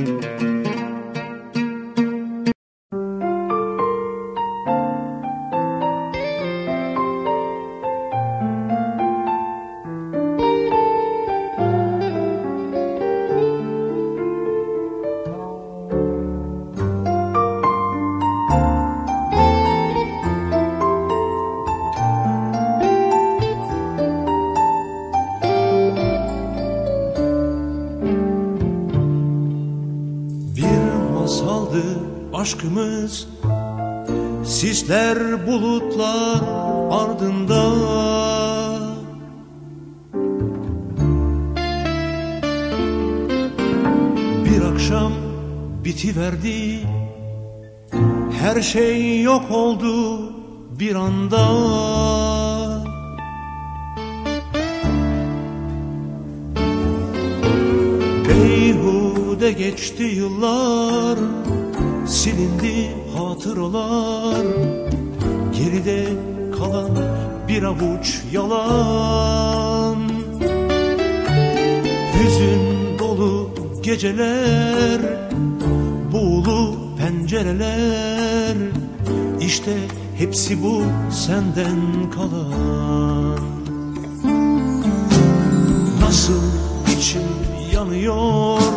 Mm-hmm. Aşkımız. Sisler bulutlar ardında. Bir akşam bitiverdi. Her şey yok oldu bir anda Beyhude geçti yıllar Silindi hatıralar. Geride kalan bir avuç yalan. Hüzün dolu geceler Buğulu pencereler. İşte hepsi bu senden kalan. Nasıl içim yanıyor